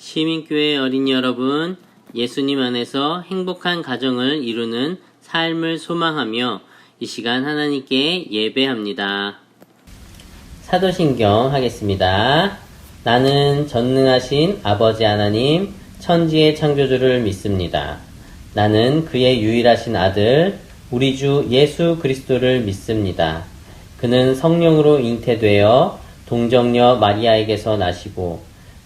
시민교회 어린이 여러분, 예수님 안에서 행복한 가정을 이루는 삶을 소망하며 이 시간 하나님께 예배합니다. 사도신경 하겠습니다. 나는 전능하신 아버지 하나님, 천지의 창조주를 믿습니다. 나는 그의 유일하신 아들, 우리 주 예수 그리스도를 믿습니다. 그는 성령으로 잉태되어 동정녀 마리아에게서 나시고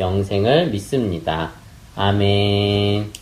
영생을 믿습니다. 아멘.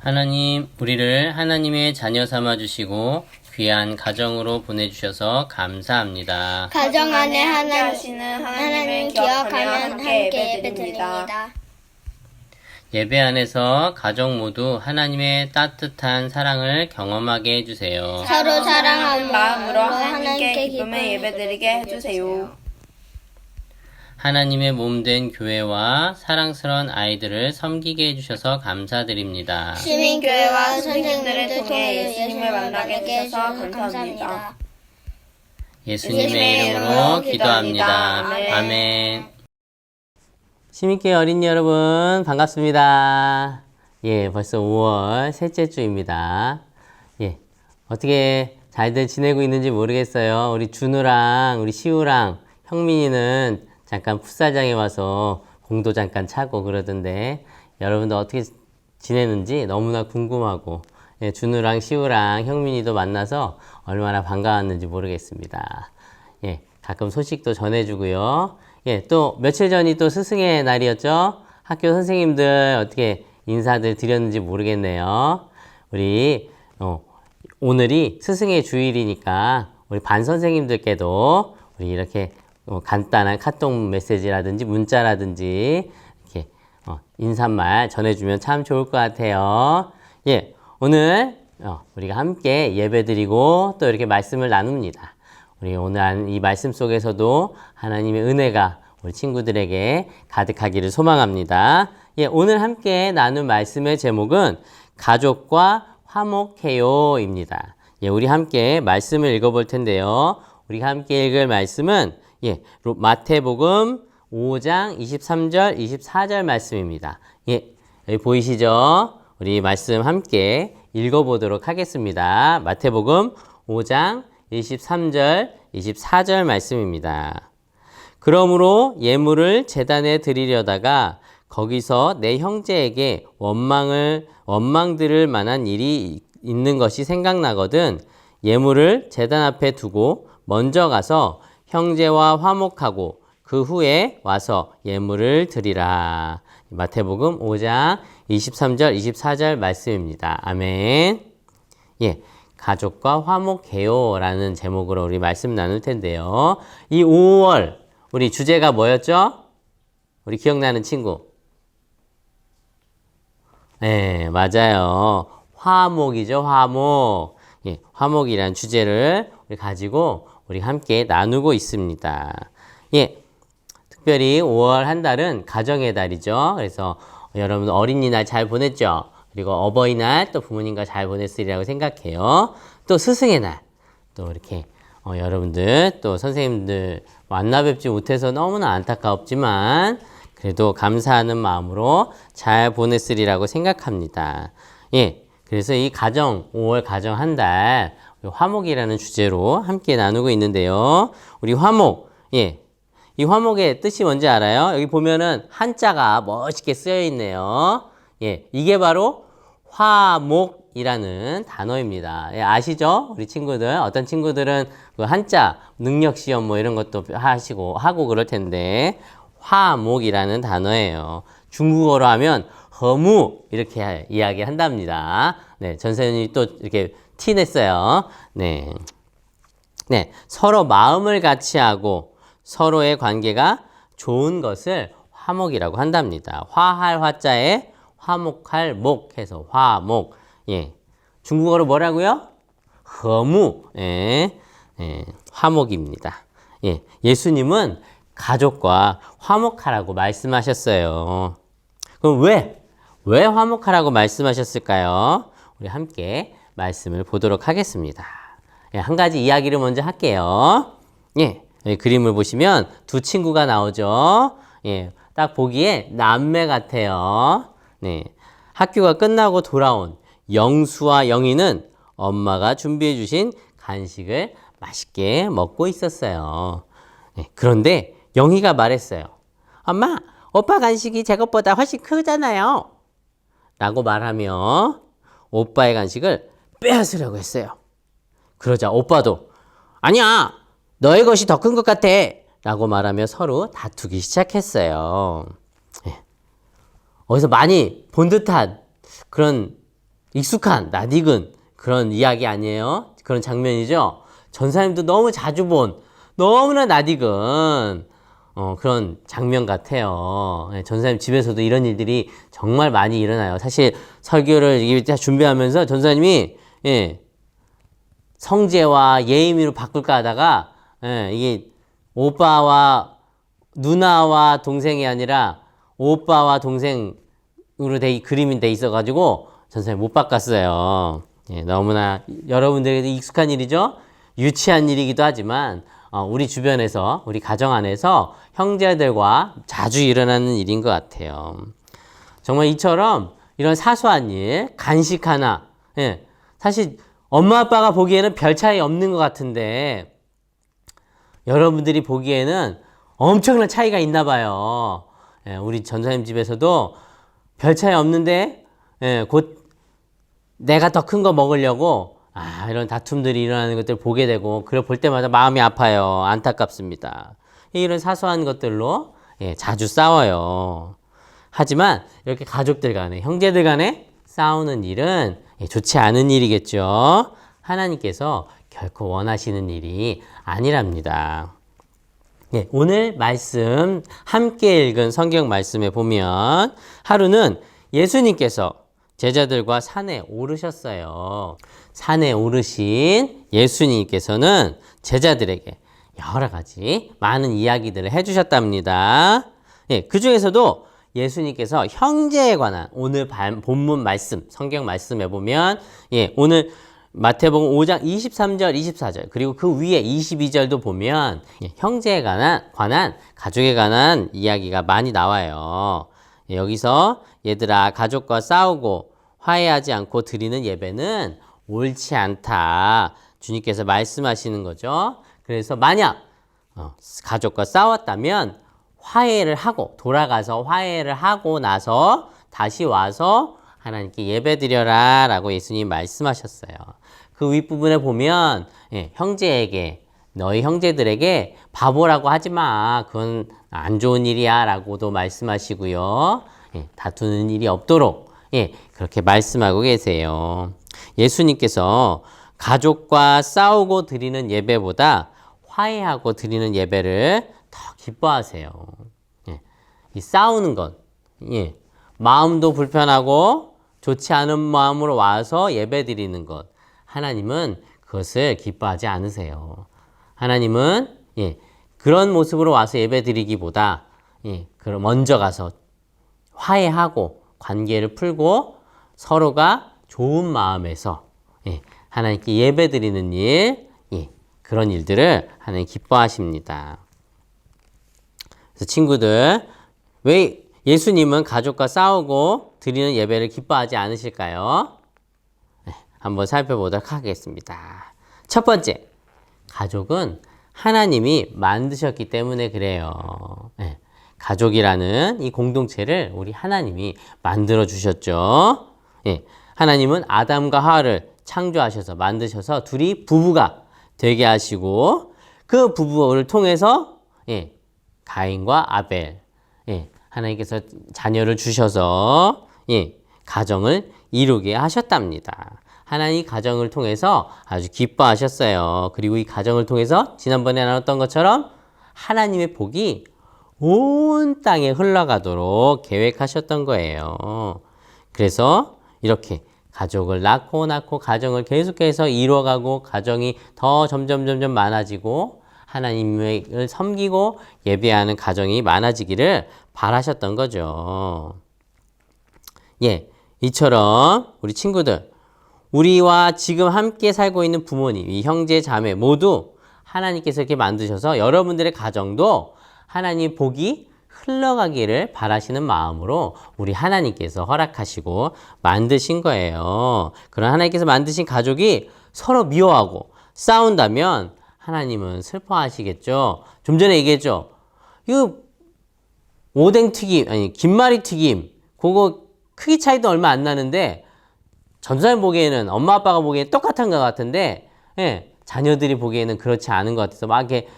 하나님, 우리를 하나님의 자녀 삼아 주시고 귀한 가정으로 보내주셔서 감사합니다. 가정 안에 하나님, 하시는 하나님 기억하면 함께 예배 예배드립니다. 드립니다. 예배 안에서 가족 모두 하나님의 따뜻한 사랑을 경험하게 해주세요. 서로 사랑하는 마음으로 하나님께 하나님께 기쁨을 예배드리게 해주세요. 하나님의 몸 된 교회와 사랑스러운 아이들을 섬기게 해주셔서 감사드립니다. 시민교회와 선생님들을 선생님들 통해 예수님을 만나게 해주셔서 감사합니다. 예수님의 이름으로 기도합니다. 아멘. 시민께 어린이 여러분 반갑습니다. 예, 벌써 5월 셋째 주입니다. 예, 어떻게 잘들 지내고 있는지 모르겠어요. 우리 준우랑 우리 시우랑 형민이는 잠깐 풋살장에 와서 공도 잠깐 차고 그러던데 여러분도 어떻게 지내는지 너무나 궁금하고 예, 준우랑 시우랑 형민이도 만나서 얼마나 반가웠는지 모르겠습니다. 예, 가끔 소식도 전해주고요. 예, 또 며칠 전이 또 스승의 날이었죠. 학교 선생님들 어떻게 인사들 드렸는지 모르겠네요. 우리 어, 오늘이 스승의 주일이니까 우리 반 선생님들께도 우리 이렇게 어, 간단한 카톡 메시지라든지 문자라든지 이렇게 어, 인사말 전해주면 참 좋을 것 같아요. 예, 오늘 어, 우리가 함께 예배드리고 또 이렇게 말씀을 나눕니다. 우리 오늘 한이 말씀 속에서도 하나님의 은혜가 우리 친구들에게 가득하기를 소망합니다. 예, 오늘 함께 나눈 말씀의 제목은 가족과 화목해요입니다. 예, 우리 함께 말씀을 읽어볼 텐데요. 우리가 함께 읽을 말씀은 예, 로- 마태복음 5장 23절, 24절 말씀입니다. 예, 여기 보이시죠? 우리 말씀 함께 읽어보도록 하겠습니다. 마태복음 5장 23절, 24절 말씀입니다. 그러므로 예물을 재단에 드리려다가 거기서 내 형제에게 원망을 원망 들을 만한 일이 있는 것이 생각나거든 예물을 재단 앞에 두고 먼저 가서 형제와 화목하고 그 후에 와서 예물을 드리라. 마태복음 5장 23절 24절 말씀입니다. 아멘. 예. 가족과 화목해요라는 제목으로 우리 말씀 나눌 텐데요. 이 5월 우리 주제가 뭐였죠? 우리 기억나는 친구. 네, 맞아요. 화목이죠, 화목. 예, 화목이란 주제를 우리 가지고 우리 함께 나누고 있습니다. 예, 특별히 5월 한 달은 가정의 달이죠. 그래서 여러분 어린이날 잘 보냈죠? 그리고 어버이날 또 부모님과 잘 보냈으리라고 생각해요. 또 스승의 날. 또 이렇게 어, 여러분들 또 선생님들 만나 뵙지 못해서 너무나 안타깝지만 그래도 감사하는 마음으로 잘 보냈으리라고 생각합니다. 예. 그래서 이 가정, 5월 가정 한 달, 화목이라는 주제로 함께 나누고 있는데요. 우리 화목, 예. 이 화목의 뜻이 뭔지 알아요? 여기 보면은 한자가 멋있게 쓰여 있네요. 예. 이게 바로 화목이라는 단어입니다. 예, 아시죠? 우리 친구들. 어떤 친구들은 그 한자 능력 시험 뭐 이런 것도 하시고 하고 그럴 텐데 화목이라는 단어예요. 중국어로 하면 허무 이렇게 이야기 한답니다. 네, 전선생님이 또 이렇게 티 냈어요. 네. 네, 서로 마음을 같이 하고 서로의 관계가 좋은 것을 화목이라고 한답니다. 화할 화자에 화목할 목 해서 화목. 예. 중국어로 뭐라고요? 허무. 예. 예. 화목입니다. 예. 예수님은 가족과 화목하라고 말씀하셨어요. 그럼 왜? 왜 화목하라고 말씀하셨을까요? 우리 함께 말씀을 보도록 하겠습니다. 예, 한 가지 이야기를 먼저 할게요. 예, 그림을 보시면 두 친구가 나오죠. 예, 딱 보기에 남매 같아요. 네, 학교가 끝나고 돌아온 영수와 영희는 엄마가 준비해 주신 간식을 맛있게 먹고 있었어요. 네, 그런데 영희가 말했어요. 엄마, 오빠 간식이 제 것보다 훨씬 크잖아요. 라고 말하며 오빠의 간식을 빼앗으려고 했어요. 그러자 오빠도 아니야 너의 것이 더 큰 것 같아 라고 말하며 서로 다투기 시작했어요. 예. 어디서 많이 본 듯한 그런 익숙한 낯익은 그런 이야기 아니에요? 그런 장면이죠? 전사님도 너무 자주 본 너무나 낯익은 어, 그런 장면 같아요. 예, 전사님 집에서도 이런 일들이 정말 많이 일어나요. 사실 설교를 준비하면서 전사님이 예, 성재와 예임이로 바꿀까 하다가 예, 이게 오빠와 누나와 동생이 아니라 오빠와 동생으로 돼 그림이 돼 있어가지고 전선생님 못 바꿨어요. 예, 너무나 여러분들에게 익숙한 일이죠. 유치한 일이기도 하지만 어, 우리 주변에서, 우리 가정 안에서 형제들과 자주 일어나는 일인 것 같아요. 정말 이처럼 이런 사소한 일, 간식 하나, 예, 사실 엄마 아빠가 보기에는 별 차이 없는 것 같은데 여러분들이 보기에는 엄청난 차이가 있나 봐요. 예, 우리 전사님 집에서도 별 차이 없는데 예, 곧 내가 더 큰 거 먹으려고 아, 이런 다툼들이 일어나는 것들 보게 되고 그걸 볼 때마다 마음이 아파요. 안타깝습니다. 이런 사소한 것들로 예, 자주 싸워요. 하지만 이렇게 가족들 간에 형제들 간에 싸우는 일은 예, 좋지 않은 일이겠죠. 하나님께서 결코 원하시는 일이 아니랍니다. 예, 오늘 말씀 함께 읽은 성경 말씀에 보면 하루는 예수님께서 제자들과 산에 오르셨어요. 산에 오르신 예수님께서는 제자들에게 여러 가지 많은 이야기들을 해주셨답니다. 예, 그 중에서도 예수님께서 형제에 관한 오늘 반- 본문 말씀, 성경 말씀에 보면 예, 오늘 마태복음 5장 23절, 24절 그리고 그 위에 22절도 보면 예, 형제에 관한, 관한 가족에 관한 이야기가 많이 나와요. 예, 여기서 얘들아 가족과 싸우고 화해하지 않고 드리는 예배는 옳지 않다. 주님께서 말씀하시는 거죠. 그래서 만약 어, 가족과 싸웠다면 화해를 하고 돌아가서 화해를 하고 나서 다시 와서 하나님께 예배드려라 라고 예수님 말씀하셨어요. 그 윗부분에 보면 예, 형제에게 너희 형제들에게 바보라고 하지 마. 그건 안 좋은 일이야 라고도 말씀하시고요. 예, 다투는 일이 없도록 예, 그렇게 말씀하고 계세요. 예수님께서 가족과 싸우고 드리는 예배보다 화해하고 드리는 예배를 더 기뻐하세요. 예, 이 싸우는 것, 예, 마음도 불편하고 좋지 않은 마음으로 와서 예배 드리는 것, 하나님은 그것을 기뻐하지 않으세요. 하나님은 예, 그런 모습으로 와서 예배 드리기보다 예, 그럼 먼저 가서 화해하고 관계를 풀고 서로가 좋은 마음에서 예, 하나님께 예배 드리는 일, 예, 그런 일들을 하나님 기뻐하십니다. 친구들, 왜 예수님은 가족과 싸우고 드리는 예배를 기뻐하지 않으실까요? 네, 한번 살펴보도록 하겠습니다. 첫 번째, 가족은 하나님이 만드셨기 때문에 그래요. 네, 가족이라는 이 공동체를 우리 하나님이 만들어 주셨죠. 예, 하나님은 아담과 하와를 창조하셔서 만드셔서 둘이 부부가 되게 하시고 그 부부를 통해서 예, 가인과 아벨 예, 하나님께서 자녀를 주셔서 예, 가정을 이루게 하셨답니다. 하나님 가정을 통해서 아주 기뻐하셨어요. 그리고 이 가정을 통해서 지난번에 나눴던 것처럼 하나님의 복이 온 땅에 흘러가도록 계획하셨던 거예요. 그래서 이렇게 가족을 낳고 낳고 가정을 계속해서 이루어가고 가정이 더 점점 점점 많아지고 하나님을 섬기고 예배하는 가정이 많아지기를 바라셨던 거죠. 예, 이처럼 우리 친구들, 우리와 지금 함께 살고 있는 부모님, 이 형제, 자매 모두 하나님께서 이렇게 만드셔서 여러분들의 가정도 하나님 복이 흘러가기를 바라시는 마음으로 우리 하나님께서 허락하시고 만드신 거예요. 그런 하나님께서 만드신 가족이 서로 미워하고 싸운다면 하나님은 슬퍼하시겠죠. 좀 전에 얘기했죠. 이거 오뎅 튀김, 아니, 김말이 튀김, 그거 크기 차이도 얼마 안 나는데, 전사님 보기에는, 엄마 아빠가 보기에는 똑같은 것 같은데, 예, 자녀들이 보기에는 그렇지 않은 것 같아서, 막 이렇게,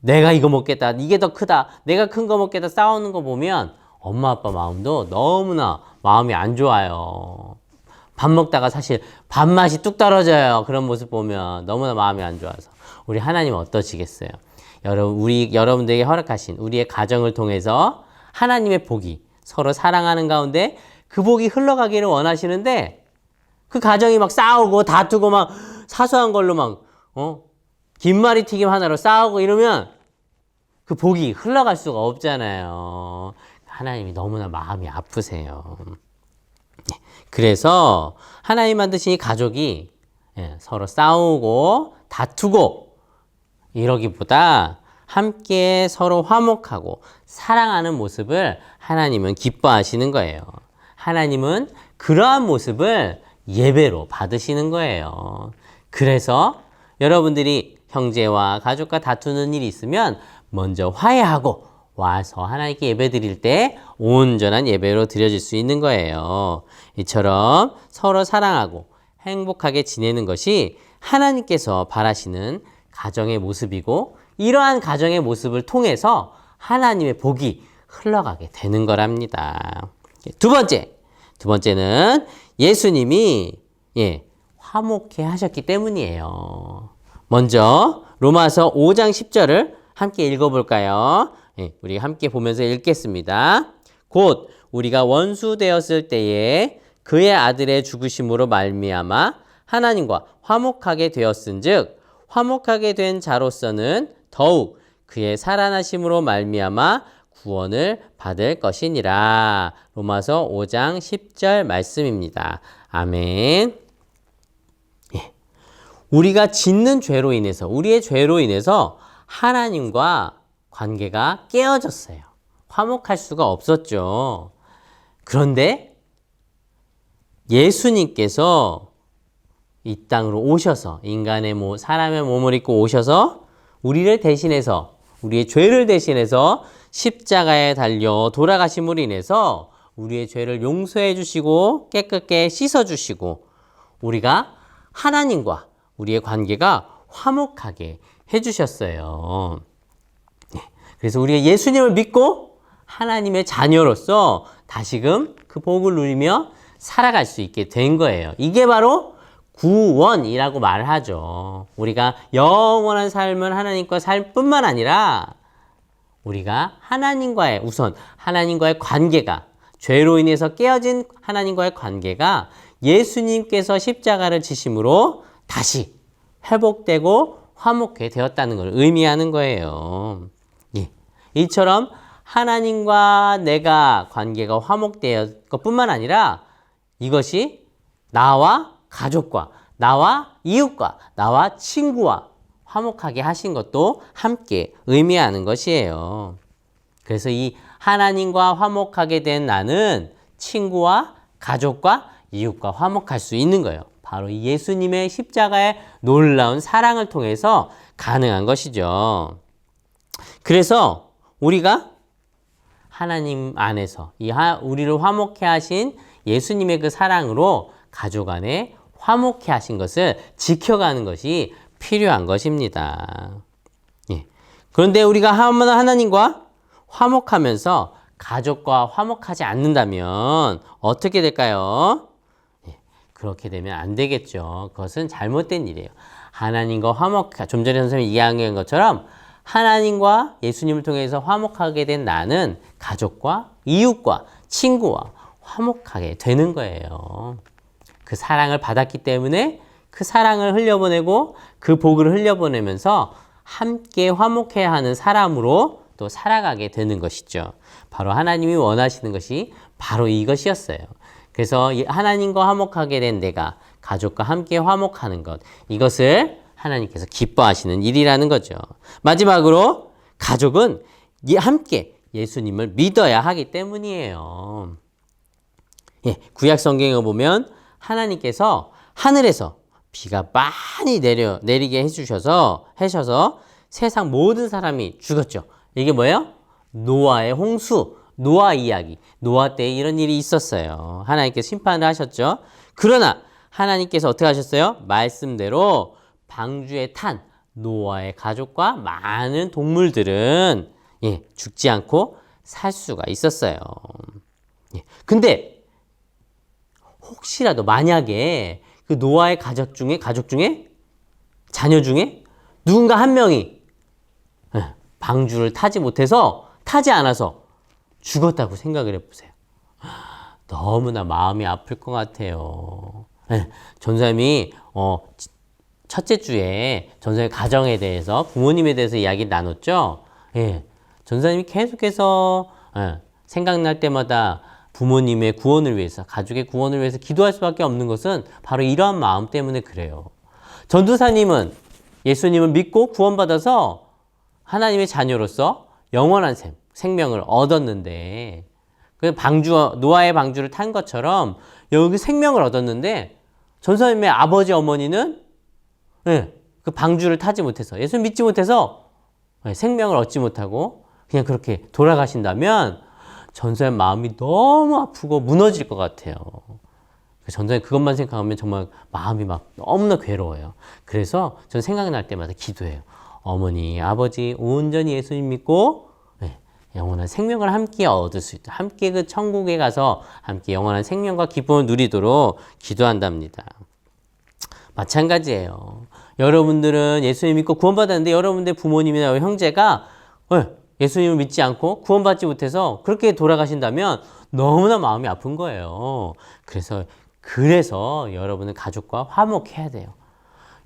내가 이거 먹겠다, 이게 더 크다, 내가 큰 거 먹겠다 싸우는 거 보면, 엄마 아빠 마음도 너무나 마음이 안 좋아요. 밥 먹다가 사실 밥맛이 뚝 떨어져요. 그런 모습 보면 너무나 마음이 안 좋아서. 우리 하나님 어떠시겠어요? 여러분, 우리, 여러분들에게 허락하신 우리의 가정을 통해서 하나님의 복이 서로 사랑하는 가운데 그 복이 흘러가기를 원하시는데 그 가정이 막 싸우고 다투고 막 사소한 걸로 막, 어? 김말이 튀김 하나로 싸우고 이러면 그 복이 흘러갈 수가 없잖아요. 하나님이 너무나 마음이 아프세요. 그래서 하나님 만드신 이 가족이 예, 서로 싸우고 다투고 이러기보다 함께 서로 화목하고 사랑하는 모습을 하나님은 기뻐하시는 거예요. 하나님은 그러한 모습을 예배로 받으시는 거예요. 그래서 여러분들이 형제와 가족과 다투는 일이 있으면 먼저 화해하고 와서 하나님께 예배 드릴 때 온전한 예배로 드려질 수 있는 거예요. 이처럼 서로 사랑하고 행복하게 지내는 것이 하나님께서 바라시는 가정의 모습이고 이러한 가정의 모습을 통해서 하나님의 복이 흘러가게 되는 거랍니다. 두 번째, 두 번째는 예수님이 예, 화목해 하셨기 때문이에요. 먼저 로마서 5장 10절을 함께 읽어볼까요? 예, 우리 함께 보면서 읽겠습니다. 곧 우리가 원수 되었을 때에 그의 아들의 죽으심으로 말미암아 하나님과 화목하게 되었은즉 화목하게 된 자로서는 더욱 그의 살아나심으로 말미암아 구원을 받을 것이니라. 로마서 5장 10절 말씀입니다. 아멘. 예. 우리가 짓는 죄로 인해서 우리의 죄로 인해서 하나님과 관계가 깨어졌어요. 화목할 수가 없었죠. 그런데 예수님께서 이 땅으로 오셔서 인간의 모 사람의 몸을 입고 오셔서 우리를 대신해서 우리의 죄를 대신해서 십자가에 달려 돌아가심으로 인해서 우리의 죄를 용서해 주시고 깨끗게 씻어 주시고 우리가 하나님과 우리의 관계가 화목하게 해 주셨어요. 네. 그래서 우리가 예수님을 믿고 하나님의 자녀로서 다시금 그 복을 누리며 살아갈 수 있게 된 거예요. 이게 바로 구원이라고 말을 하죠. 우리가 영원한 삶을 하나님과 살 뿐만 아니라 우리가 하나님과의 우선 하나님과의 관계가 죄로 인해서 깨어진 하나님과의 관계가 예수님께서 십자가를 지심으로 다시 회복되고 화목해 되었다는 걸 의미하는 거예요. 예. 이처럼 하나님과 내가 관계가 화목되었 것 뿐만 아니라 이것이 나와 가족과 나와 이웃과 나와 친구와 화목하게 하신 것도 함께 의미하는 것이에요. 그래서 이 하나님과 화목하게 된 나는 친구와 가족과 이웃과 화목할 수 있는 거예요. 바로 이 예수님의 십자가의 놀라운 사랑을 통해서 가능한 것이죠. 그래서 우리가 하나님 안에서 이 하, 우리를 화목해 하신 예수님의 그 사랑으로 가족 안에 화목해 하신 것을 지켜가는 것이 필요한 것입니다. 예. 그런데 우리가 하나님과 화목하면서 가족과 화목하지 않는다면 어떻게 될까요? 예. 그렇게 되면 안 되겠죠. 그것은 잘못된 일이에요. 하나님과 화목, 좀 전에 선생님이 이야기한 것처럼 하나님과 예수님을 통해서 화목하게 된 나는 가족과 이웃과 친구와 화목하게 되는 거예요. 그 사랑을 받았기 때문에 그 사랑을 흘려보내고 그 복을 흘려보내면서 함께 화목해야 하는 사람으로 또 살아가게 되는 것이죠. 바로 하나님이 원하시는 것이 바로 이것이었어요. 그래서 하나님과 화목하게 된 내가 가족과 함께 화목하는 것, 이것을 하나님께서 기뻐하시는 일이라는 거죠. 마지막으로 가족은 함께 예수님을 믿어야 하기 때문이에요. 예, 구약 성경에 보면 하나님께서 하늘에서 비가 많이 내려 내리게 해주셔서 하셔서 세상 모든 사람이 죽었죠. 이게 뭐예요? 노아의 홍수, 노아 이야기. 노아 때 이런 일이 있었어요. 하나님께서 심판을 하셨죠. 그러나 하나님께서 어떻게 하셨어요? 말씀대로 방주에 탄 노아의 가족과 많은 동물들은 예, 죽지 않고 살 수가 있었어요. 예, 근데 혹시라도 만약에 그 노아의 가족 중에 가족 중에 자녀 중에 누군가 한 명이 예, 방주를 타지 못해서 타지 않아서 죽었다고 생각을 해보세요. 너무나 마음이 아플 것 같아요. 예, 전사님이 어, 첫째 주에 전사님 가정에 대해서 부모님에 대해서 이야기를 나눴죠. 예, 전사님이 계속해서 예, 생각날 때마다 부모님의 구원을 위해서, 가족의 구원을 위해서 기도할 수밖에 없는 것은 바로 이러한 마음 때문에 그래요. 전도사님은 예수님을 믿고 구원받아서 하나님의 자녀로서 영원한 생, 생명을 얻었는데 그 방주 노아의 방주를 탄 것처럼 여기 생명을 얻었는데 전사님의 아버지 어머니는 예, 그 방주를 타지 못해서 예수 믿지 못해서 예, 생명을 얻지 못하고 그냥 그렇게 돌아가신다면 전사의 마음이 너무 아프고 무너질 것 같아요. 전사님 그것만 생각하면 정말 마음이 막 너무나 괴로워요. 그래서 전 생각날 때마다 기도해요. 어머니, 아버지 온전히 예수님 믿고 네, 영원한 생명을 함께 얻을 수 있다. 함께 그 천국에 가서 함께 영원한 생명과 기쁨을 누리도록 기도한답니다. 마찬가지예요. 여러분들은 예수님 믿고 구원받았는데 여러분들 부모님이나 형제가 네, 예수님을 믿지 않고 구원받지 못해서 그렇게 돌아가신다면 너무나 마음이 아픈 거예요. 그래서 그래서 여러분은 가족과 화목해야 돼요.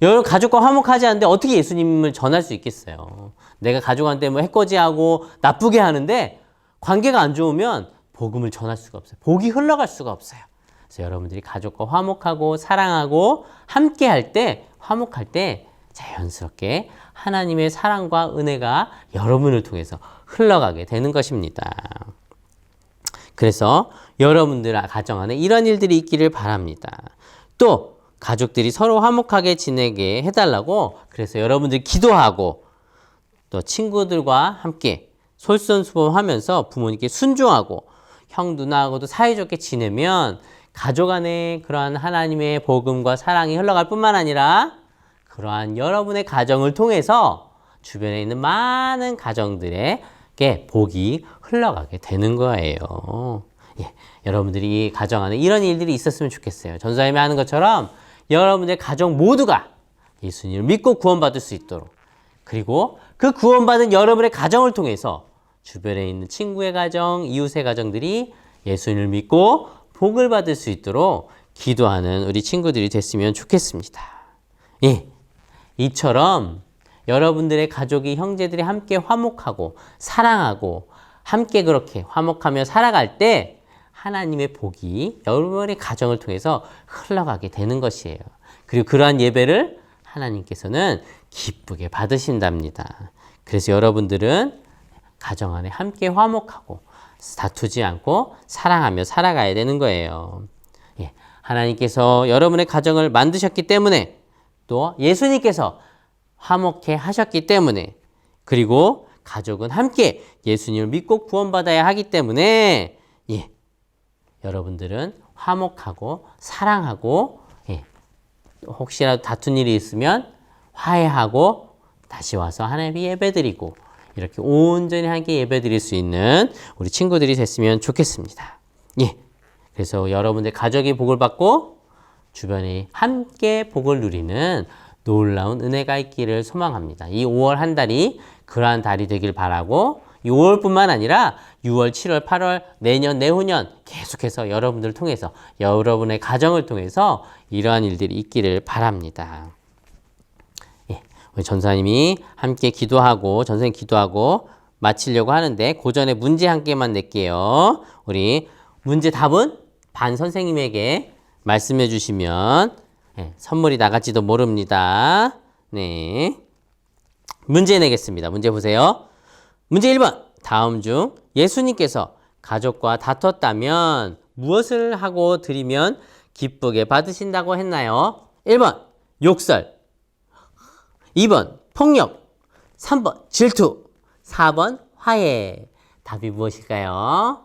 여러분 가족과 화목하지 않는데 어떻게 예수님을 전할 수 있겠어요? 내가 가족한테 뭐 해코지하고 나쁘게 하는데 관계가 안 좋으면 복음을 전할 수가 없어요. 복이 흘러갈 수가 없어요. 그래서 여러분들이 가족과 화목하고 사랑하고 함께 할 때, 화목할 때 자연스럽게 하나님의 사랑과 은혜가 여러분을 통해서 흘러가게 되는 것입니다. 그래서 여러분들 가정 안에 이런 일들이 있기를 바랍니다. 또 가족들이 서로 화목하게 지내게 해달라고 그래서 여러분들 기도하고 또 친구들과 함께 솔선수범하면서 부모님께 순종하고 형 누나하고도 사이좋게 지내면 가족 안에 그러한 하나님의 복음과 사랑이 흘러갈 뿐만 아니라 그러한 여러분의 가정을 통해서 주변에 있는 많은 가정들에게 복이 흘러가게 되는 거예요. 예, 여러분들이 이 가정 안에 이런 일들이 있었으면 좋겠어요. 전사님이 하는 것처럼 여러분의 가정 모두가 예수님을 믿고 구원받을 수 있도록 그리고 그 구원받은 여러분의 가정을 통해서 주변에 있는 친구의 가정, 이웃의 가정들이 예수님을 믿고 복을 받을 수 있도록 기도하는 우리 친구들이 됐으면 좋겠습니다. 예. 이처럼 여러분들의 가족이 형제들이 함께 화목하고 사랑하고 함께 그렇게 화목하며 살아갈 때 하나님의 복이 여러분의 가정을 통해서 흘러가게 되는 것이에요. 그리고 그러한 예배를 하나님께서는 기쁘게 받으신답니다. 그래서 여러분들은 가정 안에 함께 화목하고 다투지 않고 사랑하며 살아가야 되는 거예요. 예, 하나님께서 여러분의 가정을 만드셨기 때문에 또 예수님께서 화목해 하셨기 때문에 그리고 가족은 함께 예수님을 믿고 구원받아야 하기 때문에 예, 여러분들은 화목하고 사랑하고 예, 혹시라도 다툰 일이 있으면 화해하고 다시 와서 하나님께 예배드리고 이렇게 온전히 함께 예배드릴 수 있는 우리 친구들이 됐으면 좋겠습니다. 예. 그래서 여러분들 가족이 복을 받고 주변에 함께 복을 누리는 놀라운 은혜가 있기를 소망합니다. 이 5월 한 달이 그러한 달이 되길 바라고 6월뿐만 아니라 6월, 7월, 8월, 내년, 내후년 계속해서 여러분들을 통해서 여러분의 가정을 통해서 이러한 일들이 있기를 바랍니다. 예, 우리 전사님이 함께 기도하고 전사님 기도하고 마치려고 하는데 그 전에 문제 한 개만 낼게요. 우리 문제 답은 반 선생님에게 말씀해 주시면 예, 선물이 나갈지도 모릅니다. 네. 문제 내겠습니다. 문제 보세요. 문제 1번. 다음 중 예수님께서 가족과 다퉜다면 무엇을 하고 드리면 기쁘게 받으신다고 했나요? 1번. 욕설. 2번. 폭력. 3번. 질투. 4번. 화해. 답이 무엇일까요?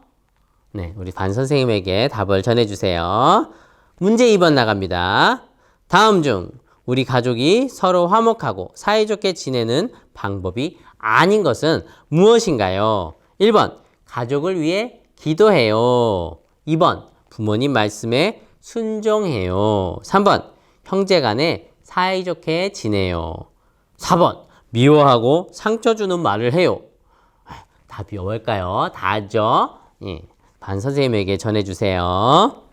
네, 우리 반 선생님에게 답을 전해주세요. 문제 2번 나갑니다. 다음 중 우리 가족이 서로 화목하고 사이좋게 지내는 방법이 아닌 것은 무엇인가요? 1번, 가족을 위해 기도해요. 2번, 부모님 말씀에 순종해요. 3번, 형제 간에 사이좋게 지내요. 4번, 미워하고 상처 주는 말을 해요. 아, 답이 뭘까요? 다죠? 예, 반 선생님에게 전해주세요.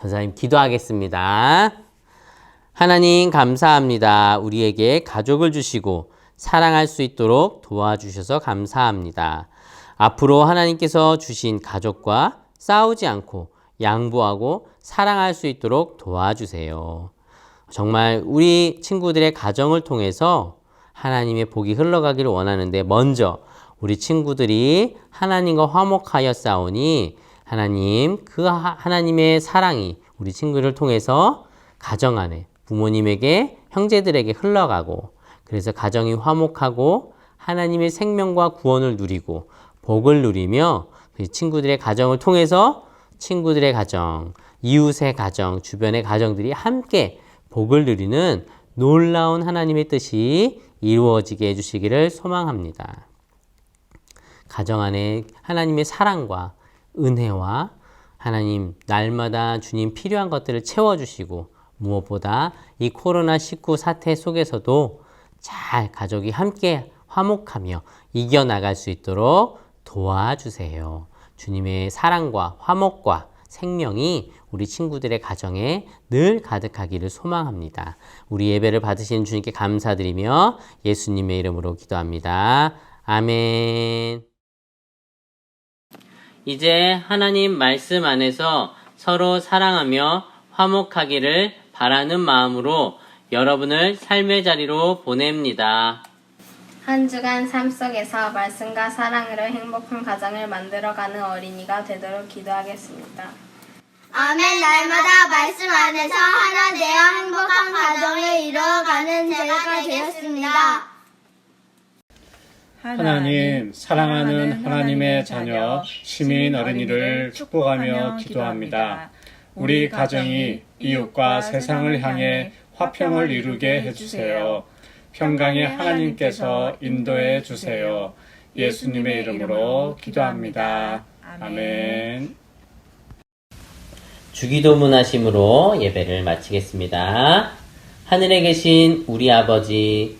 전사님 기도하겠습니다. 하나님 감사합니다. 우리에게 가족을 주시고 사랑할 수 있도록 도와주셔서 감사합니다. 앞으로 하나님께서 주신 가족과 싸우지 않고 양보하고 사랑할 수 있도록 도와주세요. 정말 우리 친구들의 가정을 통해서 하나님의 복이 흘러가기를 원하는데 먼저 우리 친구들이 하나님과 화목하여 싸우니 하나님 그 하- 하나님의 사랑이 우리 친구를 통해서 가정 안에 부모님에게 형제들에게 흘러가고 그래서 가정이 화목하고 하나님의 생명과 구원을 누리고 복을 누리며 그 친구들의 가정을 통해서 친구들의 가정, 이웃의 가정, 주변의 가정들이 함께 복을 누리는 놀라운 하나님의 뜻이 이루어지게 해주시기를 소망합니다. 가정 안에 하나님의 사랑과 은혜와 하나님 날마다 주님 필요한 것들을 채워주시고 무엇보다 이 코로나19 사태 속에서도 잘 가족이 함께 화목하며 이겨나갈 수 있도록 도와주세요. 주님의 사랑과 화목과 생명이 우리 친구들의 가정에 늘 가득하기를 소망합니다. 우리 예배를 받으신 주님께 감사드리며 예수님의 이름으로 기도합니다. 아멘. 이제 하나님 말씀 안에서 서로 사랑하며 화목하기를 바라는 마음으로 여러분을 삶의 자리로 보냅니다. 한 주간 삶 속에서 말씀과 사랑으로 행복한 가정을 만들어가는 어린이가 되도록 기도하겠습니다. 아멘 날마다 말씀 안에서 하나 되어 행복한 가정을 이루어가는 제가 되었습니다. 하나님, 사랑하는 하나님의 자녀, 시민 어린이를 축복하며 기도합니다. 우리 가정이 이웃과 세상을 향해 화평을 이루게 해주세요. 평강의 하나님께서 인도해 주세요. 예수님의 이름으로 기도합니다. 아멘. 주기도문 하심으로 예배를 마치겠습니다. 하늘에 계신 우리 아버지,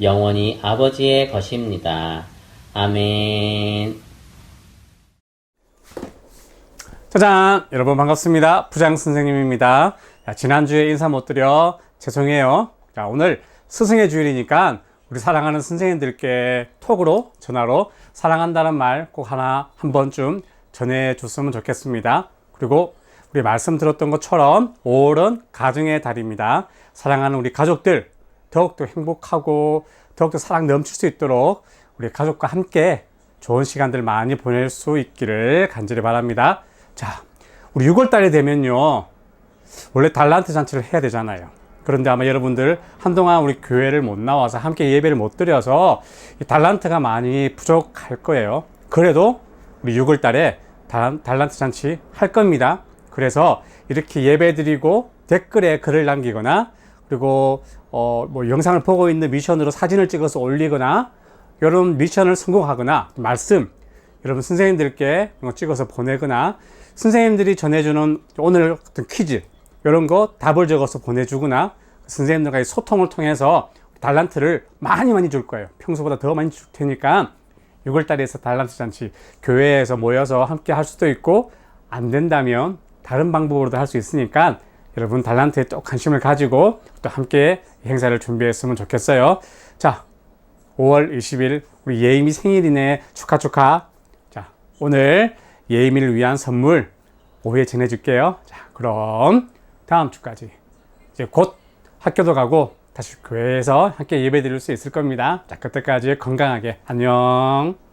영원히 아버지의 것입니다. 아멘. 짜잔! 여러분 반갑습니다. 부장 선생님입니다. 자, 지난주에 인사 못 드려 죄송해요. 자, 오늘 스승의 주일이니까 우리 사랑하는 선생님들께 톡으로, 전화로 사랑한다는 말 꼭 하나 한 번쯤 전해 줬으면 좋겠습니다. 그리고 우리 말씀 들었던 것처럼 5월은 가정의 달입니다. 사랑하는 우리 가족들 더욱더 행복하고 더욱더 사랑 넘칠 수 있도록 우리 가족과 함께 좋은 시간들 많이 보낼 수 있기를 간절히 바랍니다. 자, 우리 6월 달이 되면요. 원래 달란트 잔치를 해야 되잖아요. 그런데 아마 여러분들 한동안 우리 교회를 못 나와서 함께 예배를 못 드려서 이 달란트가 많이 부족할 거예요. 그래도 우리 6월 달에 달, 달란트 잔치 할 겁니다. 그래서 이렇게 예배 드리고 댓글에 글을 남기거나 그리고 어, 뭐 영상을 보고 있는 미션으로 사진을 찍어서 올리거나 이런 미션을 성공하거나 말씀 여러분 선생님들께 찍어서 보내거나 선생님들이 전해주는 오늘 어떤 퀴즈 이런 거 답을 적어서 보내주거나 선생님들과의 소통을 통해서 달란트를 많이 많이 줄 거예요. 평소보다 더 많이 줄 테니까 6월달에서 달란트 잔치 교회에서 모여서 함께 할 수도 있고 안 된다면 다른 방법으로도 할 수 있으니까 여러분 달란트에 또 관심을 가지고 또 함께 행사를 준비했으면 좋겠어요. 자, 5월 20일 우리 예임이 생일이네. 축하 축하. 자, 오늘 예임이를 위한 선물 오후에 전해줄게요. 자, 그럼 다음 주까지 이제 곧 학교도 가고 다시 교회에서 함께 예배 드릴 수 있을 겁니다. 자, 그때까지 건강하게 안녕.